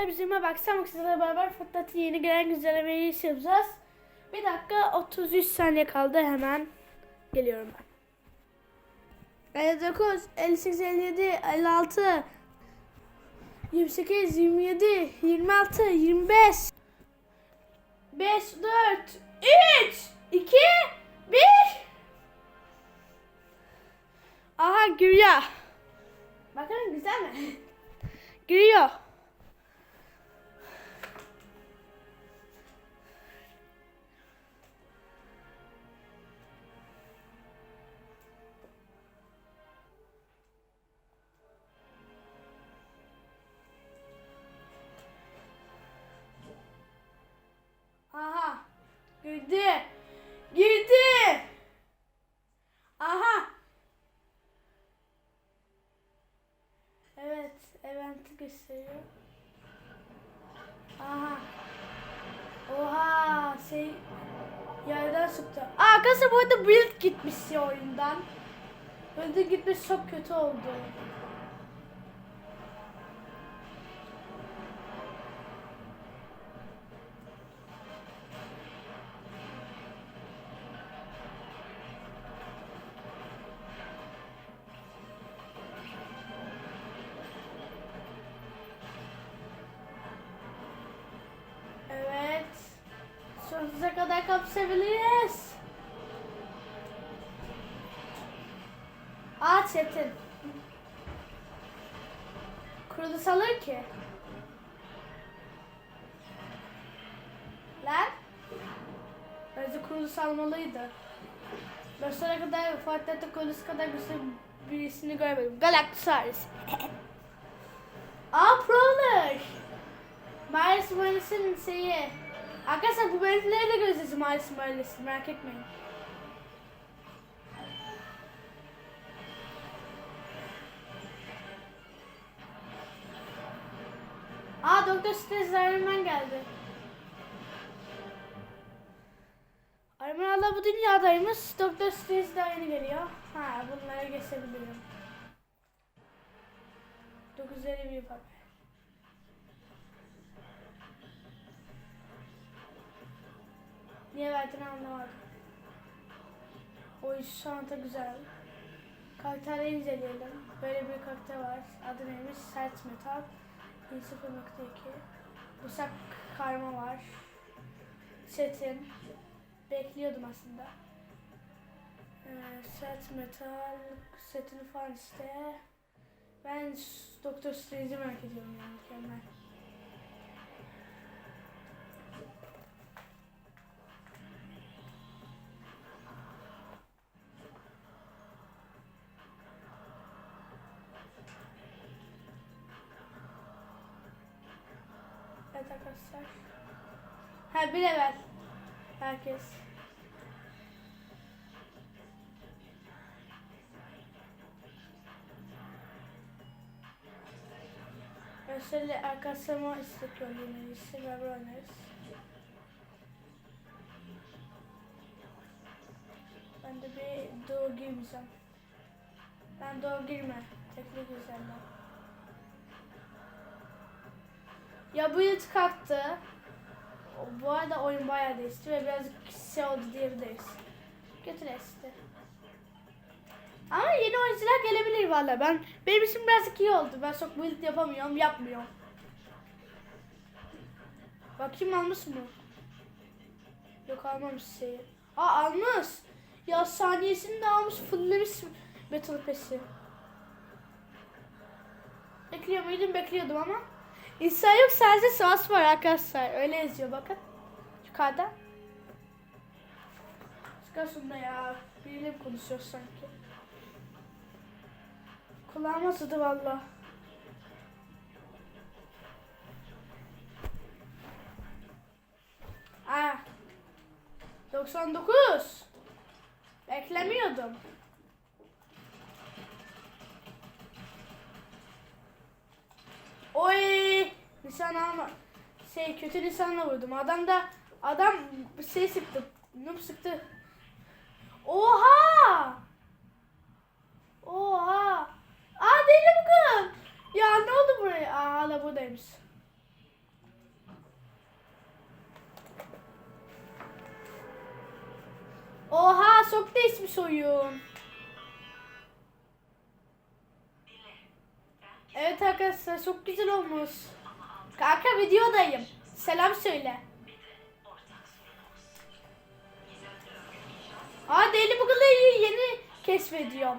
Hepsime baksam sizlerle beraber Fıtlat'ın yeni gelen güncellemeyi yapacağız. Bir dakika 33 saniye kaldı hemen geliyorum ben. 59, 58, 57, 56, 28, 27, 26, 25, 5, 4, 3, 2, 1. Aha giriyor. Bakalım güzel mi? Giriyor. Girdi. Girdi. Aha. Evet, eventi gösteriyor. Aha. Oha, şey yerden sıktı. Aa, arkadaşlar bu arada build gitmiş ya oyundan. Build gitmiş çok kötü oldu. Sonsuza kadar kapsayabiliriz. Aa Çetin. Kurulu salır ki. Lan. Bence kurulu salmalıydı. Ben sonra kadar Fatih'te kurulusu kadar güçlü birisini görmedim. Galactosaurus. Aa Prowler. Miles Morales'in şeyi. Arkadaşlar bu bölümleri de göreceğiz Miles Morales'i merak etmeyin. Aa Doktor Strange Iron geldi. Iron hala bu dünyadaymış. Doktor Strange daha yeni geliyor. Ha bunlara geçebilirim. 950 bir haber. Niye verdiğini anlamadım. O iş anda güzel. Karakterleri inceleyelim. Böyle bir karakter var. Adı neymiş? Sert Metal. 0.2 Bıçak karma var. Çetin. Bekliyordum aslında. Ee, sert Metal. Setini falan işte. Ben Doktor Strange'i merak ediyorum yani mükemmel. Arkadaşlar. Ha bir level. Herkes. Şöyle arkadaşlarıma istek işte beraber oynarız. Ben de bir doğu girmeyeceğim. Ben doğu girme. Tekli güzeller. Ya bu yıl kalktı. Bu arada oyun bayağı değişti ve birazcık şey oldu diyebiliriz. Kötü değişti. Ama yeni oyuncular gelebilir valla. Ben benim için birazcık iyi oldu. Ben çok build yapamıyorum, yapmıyorum. Bakayım almış mı? Yok almamış şeyi. Aa almış. Ya saniyesini de almış, fulllemiş Battle Pass'i. Bekliyor muydum? Bekliyordum ama. İnsan yok sadece savaş var arkadaşlar. Öyle yazıyor bakın. Yukarıda. Çıkar şunu da ya. Biriyle konuşuyor sanki? Kulağıma sıdı valla. Aa. 99. Beklemiyordum. Oy! Nisan alma. Şey kötü Nisan'la vurdum. Adam da adam şey sıktı. Noob sıktı. Oha! Oha! Aa deli bu kız. Ya ne oldu buraya? Aa hala buradaymış. Oha çok değişmiş oyun. Arkadaşlar çok güzel olmuş. Kanka videodayım. Selam söyle. Aa Daily Buggle'ı yeni keşfediyorum.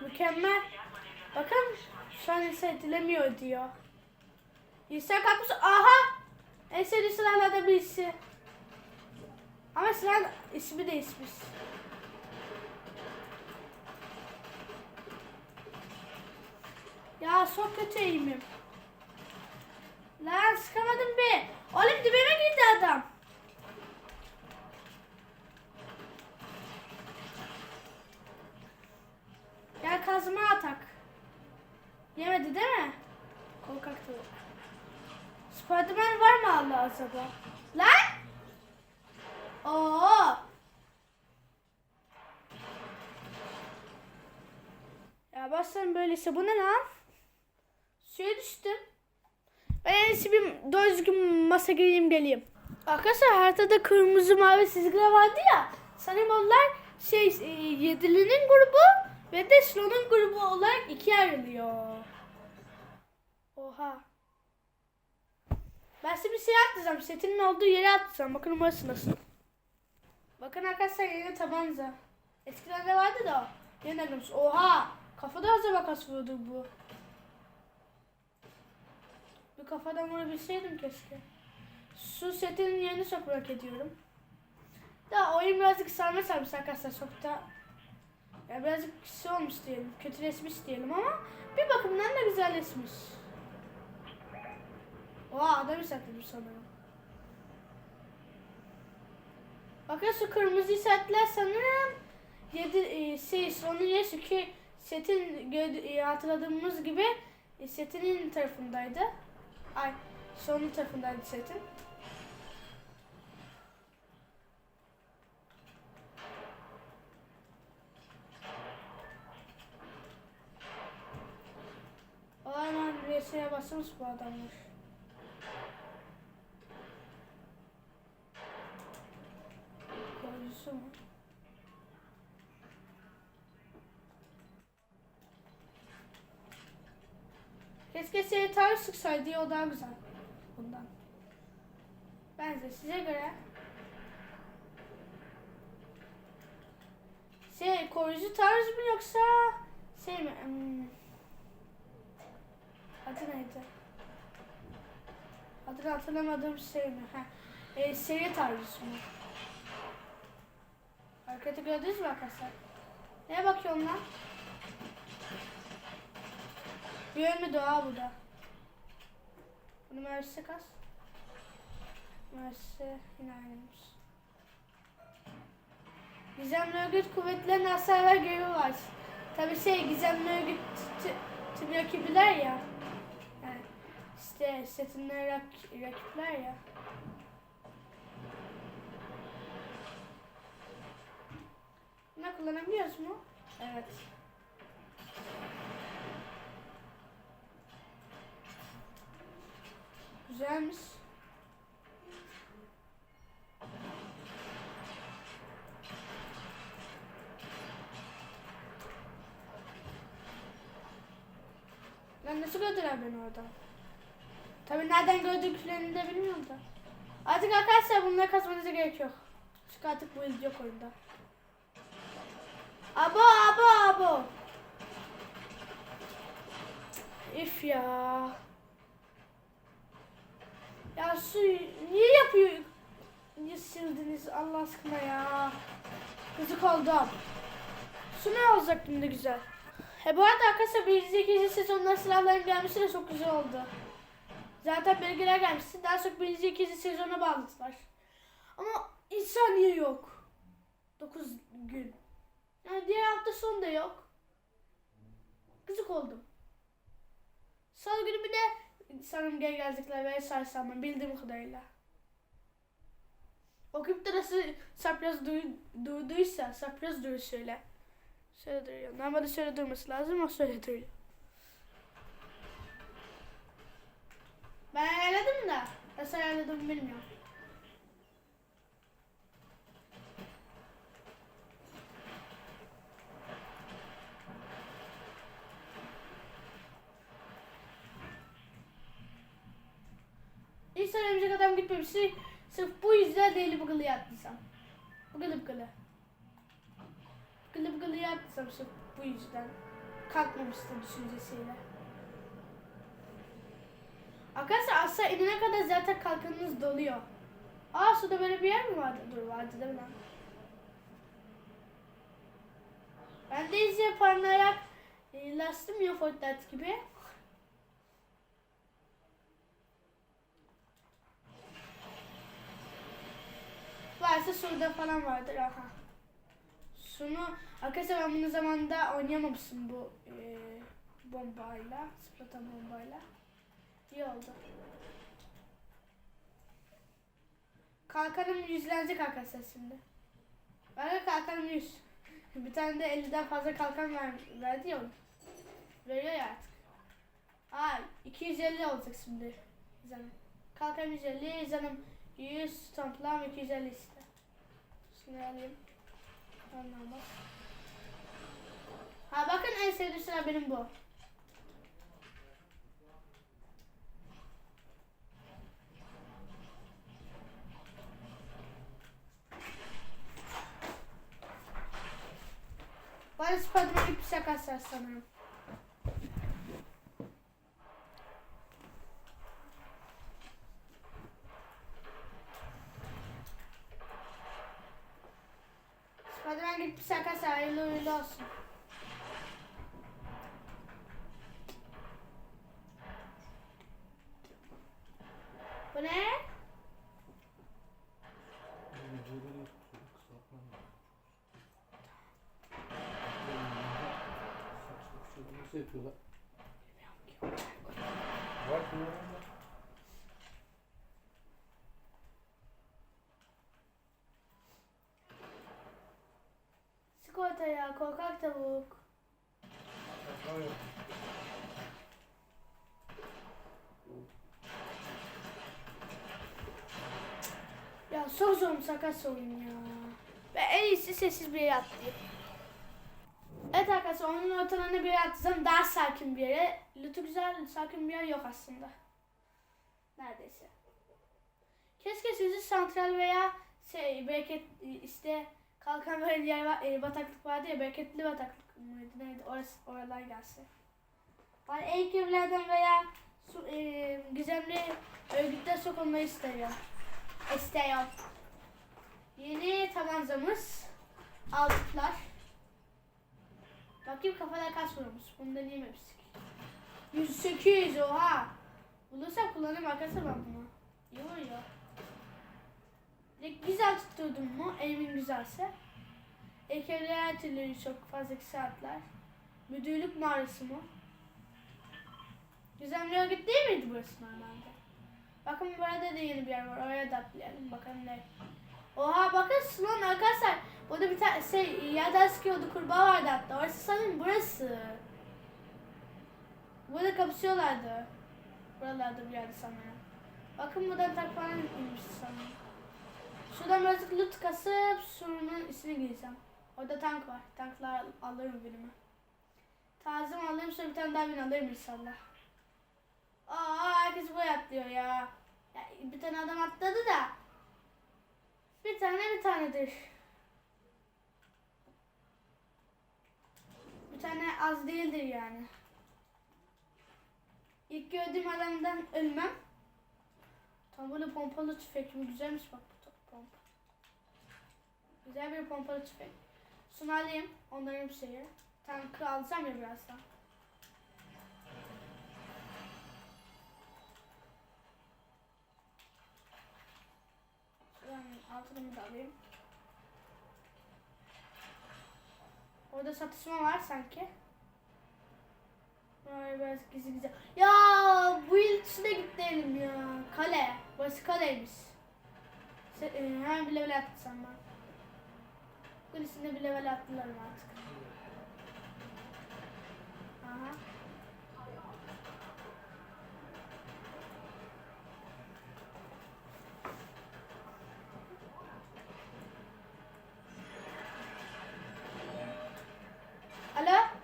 Mükemmel. Bakın şu an hissedilemiyor diyor. İnsan kalkmış. Aha! En sevdiği silahlardan birisi. Ama silah ismi değişmiş. Ya çok kötü eğimim. Lan sıkamadım be. Oğlum dibime girdi adam. Gel kazma atak. Yemedi değil mi? Korkak tavuk. Spiderman var mı Allah acaba? Lan! Oo! Ya başlarım böyleyse bu ne lan? Suya düştüm. Ben en iyisi bir doğru düzgün masa gireyim geleyim. Arkadaşlar haritada kırmızı mavi çizgiler vardı ya. Sanırım onlar şey e, yedilinin grubu ve de Slow'un grubu olarak ikiye ayrılıyor. Oha. Ben size bir şey atlayacağım. Setinin olduğu yere atlayacağım. Bakın orası nasıl. Bakın arkadaşlar yeni tabanca. Eskiden de vardı da. Yeniden görmüş. Oha! Kafada acaba kaç vurdu bu? Bir kafadan vurabilseydim keşke. Su setinin çok merak ediyorum. Da oyun birazcık sarma sarmış arkadaşlar çok da. Ya birazcık şey olmuş diyelim. Kötüleşmiş diyelim ama bir bakımdan da güzelleşmiş. Oha adam işaretlemiş sanırım. Bakın şu kırmızı işaretler sanırım yedi e, şey sonun yaşı ki setin e, hatırladığımız gibi e, setinin tarafındaydı. Ay sonun tarafındaydı setin. Hemen reseye basmış bu adamlar. Koyusu mu? Keşke seni tarih sıksaydı o daha güzel. Bundan. Bence size göre şey koruyucu tarz mı yoksa şey mi? Hmm. Adı neydi? Adını hatırlamadığım şey mi? Ha. E, seri tarzı mı? Hareketi gördünüz mü arkadaşlar? Neye bakıyorsun lan? Bir ölmü doğa bu. Bunu mersi kas. Mersi yine aynıymış. Gizemli örgüt kuvvetlerine hasar ver görevi var. Tabi şey gizemli örgüt tüm rakibiler ya. Yani işte setinler rak rakipler ya. Bunu kullanabiliyoruz mu? Evet. Güzelmiş. Lan nasıl gördüler beni oradan? Tabii nereden gördüklerini de bilmiyorum da. Artık arkadaşlar bunları kazmanıza gerek yok. Çünkü artık bu ilgi yok oyunda. Abo abo abo. Üf ya. Ya su niye yapıyor? Niye sildiniz Allah aşkına ya? Kızık oldum. Su ne olacak şimdi güzel. He bu arada arkadaşlar birinci ikinci sezonda silahların gelmesi de çok güzel oldu. Zaten belgeler gelmişti. Daha çok birinci ikinci sezona bağladılar. Ama insaniye yok. 9 gün. Yani diğer hafta sonu da yok. Gıcık oldum. Salı günü bir de sanırım gel gelecekler ve sarsam bildiğim kadarıyla. O kripto nasıl sapraz duy, duyduysa sapraz duruyor şöyle. Şöyle duruyor. Normalde şöyle durması lazım ama şöyle duruyor. Ben ayarladım da nasıl ayarladım bilmiyorum. Tane örümcek adam gitmemişti. Sırf bu yüzden Daily Buggle'ı attıysam. Bıgılı bıgılı. Bıgılı bıgılı attıysam sırf bu yüzden. Kalkmamıştı düşüncesiyle. Arkadaşlar aşağı inene kadar zaten kalkanınız doluyor. Aa suda böyle bir yer mi vardı? Dur vardı değil mi? Ben de iz yapanlara e, lastim ya Fortnite gibi. Varsa şurada falan vardır aha. Şunu arkadaşlar ben bunu zamanında oynayamamışım bu e, bombayla, spratan bombayla. İyi oldu. Kalkanım yüzlenecek arkadaşlar şimdi. De kalkanım yüz. Bir tane de 50'den fazla kalkan ver, verdi ya. Veriyor ya artık. Aa 250 olacak şimdi. Zanım. Kalkan 150, zanım 100, toplam 250 işte. Şunu alayım. Anlamaz. Ha bakın en sevdiğim sıra benim bu. Bana Spiderman gibi bir şey şakası sanırım. Spiderman gibi bir şakası hayırlı uğurlu olsun. Bu ne? Yapıyorlar, kısaltma var. Saçma bir şey nasıl yapıyorlar? Var kullanımda. Sigorta ya korkak tavuk. Ya çok zor sakat oyun ya. Ve en iyisi sessiz bir yere atlayayım. Evet arkadaşlar onun ortalarına bir yere atlasam daha sakin bir yere. Lütfü güzel sakin bir yer yok aslında. Neredeyse. Keşke sizi santral veya şey bereket işte kalkan veren yer var, e, bataklık vardı ya bereketli bataklık mıydı neydi orası oralar gelse. Ben ilk evlerden veya su, e, gizemli örgütte sokulmayı istiyorum. İstiyorum. Yeni tabancamız. Aldıklar. Bakayım kafada kaç vurmuş. Bunu deneyememiştik. 108 oha. Bulursam kullanırım arkadaşlar ben bunu. İyi oluyor. Güzel tutturdum mu? Elimin güzelse. Türlü çok fazla saatler. Müdürlük mağarası mı? Güzel bir örgüt değil miydi burası normalde? Bakın burada da yeni bir yer var. Oraya da atlayalım. Bakalım ne. Oha bakın Slon arkadaşlar. Burada bir tane şey yerden sıkıyordu kurbağa vardı hatta. Orası sanırım burası. Burada kapışıyorlardı. Buralarda bir yerde sanırım. Bakın buradan tak falan inmiş sanırım. Şuradan birazcık loot kasıp surunun içine gireceğim. Orada tank var. Tanklar alırım birimi. Tazım alırım sonra bir tane daha bin alırım inşallah. Aa herkes buraya atlıyor ya. ya. Bir tane adam atladı da. Bir tane bir tanedir. Bir tane az değildir yani. İlk gördüğüm adamdan ölmem. Tam böyle pompalı tüfek mi? Güzelmiş bak. Güzel bir pompalı tüfek. Şunu alayım. Onların bir şeyi. Tankı alacağım ya birazdan. Şuradan altını da alayım. Orada satışma var sanki. Ay biraz gizli gizli. Ya bu yıl içine gitti ya. Kale. Burası kaleymiş. Se, e, hemen bir level attıysam ben. Bugün içinde bir level attılar artık. Aha. Alo?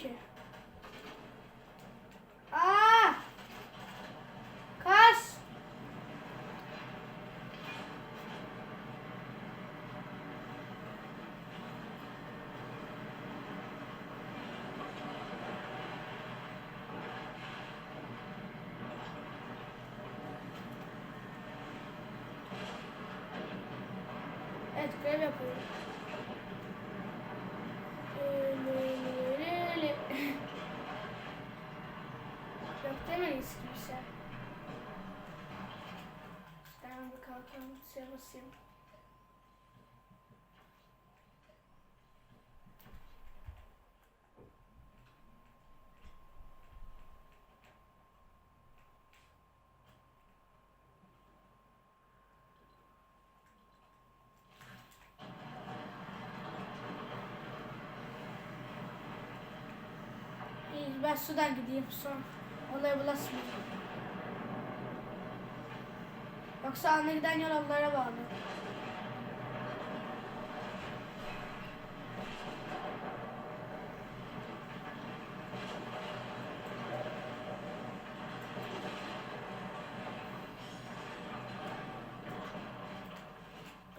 ki. Aa! Kaç! Görev yapıyorum. Yok demeyiz kimse. Ben bir kalkalım, şey basayım. İyi, ben sudan gideyim son. Olaya bulaşmayayım. Yoksa alına giden yol onlara bağlı.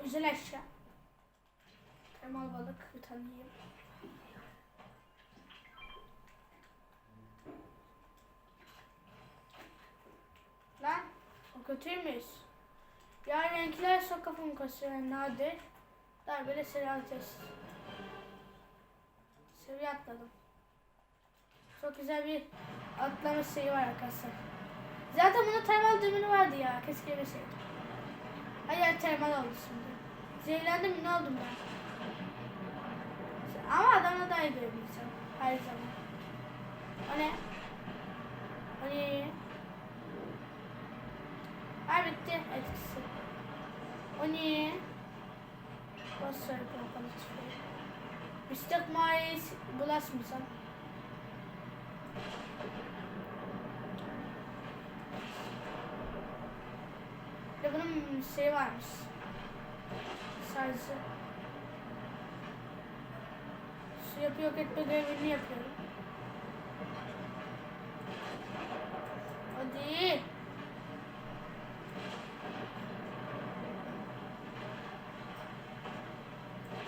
Güzel eşya. Kemal balık bir tane. Lan o kötüymüş. Ya renkler çok kafamı kasıyor nadir. Darbeli serial test. Seviye atladım. Çok güzel bir atlama şeyi var arkadaşlar. Zaten bunun termal düğümünü vardı ya. Keşke bir şey. Hayır termal oldu şimdi. Zehirlendim ne oldum ben? Ama adamla daha iyi görebilsem. Her zaman. O ne? O ne? Ha bitti etkisi. O niye? Nasıl yapalım çıkıyor? Müstak mağarayı bulaşmayacağım. Bir de bunun şey varmış. Sadece. Su yapı yok etme görevini yapıyorum. Hadi.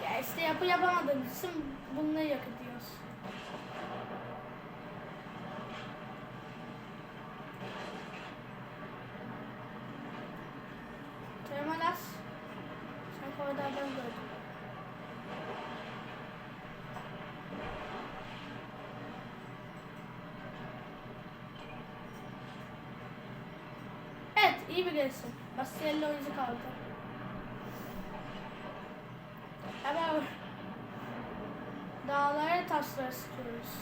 Ya işte yapı için bunları yok ediyoruz. Teğmen az. Sen koridordan gördün. Evet iyi gelsin. Basiyerli oyuncu kaldı. Hemen dağlara taşları sıkıyoruz.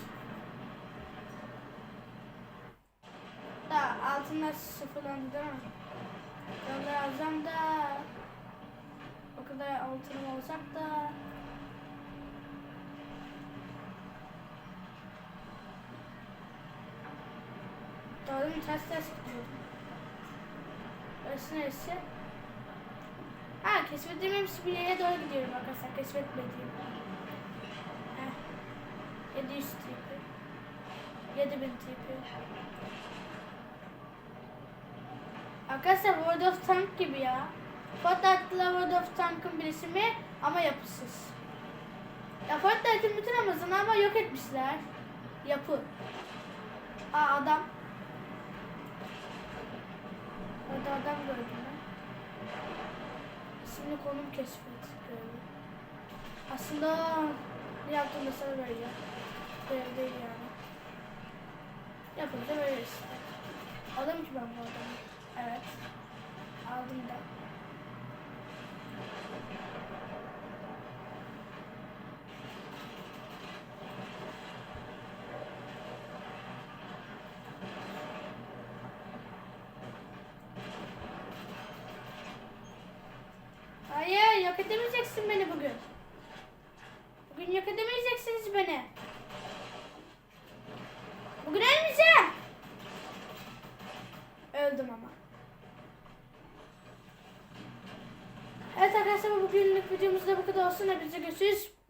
Da altında sıfırlandı değil mi? Yolları alacağım da o kadar altınım olacak da mu? Ters ters gidiyordum. Orası neresi? Ha keşfedilmemiş bir yere doğru gidiyorum arkadaşlar. Keşfetmediğim. Heh. 700 tipi. 7000 tipi. Arkadaşlar World of Tank gibi ya. Fortnite'la World of Tank'ın birisimi ama yapısız. Ya Fortnite'ın bütün amacını ama yok etmişler. Yapı. Aa adam. Orada adam gördüm ben. İsimli konum keşfet. Aslında ne yaptığımda sana veriyor. Görev değil yani. Yapınca böyle işte. Aldım ki ben bu adamı. Evet. Aldım da. Hayır yok edemeyeceksin beni bugün. Bugün yok edemeyeceksiniz beni. Evet arkadaşlar bugünlük videomuz da bu kadar olsun. Hepinize görüşürüz.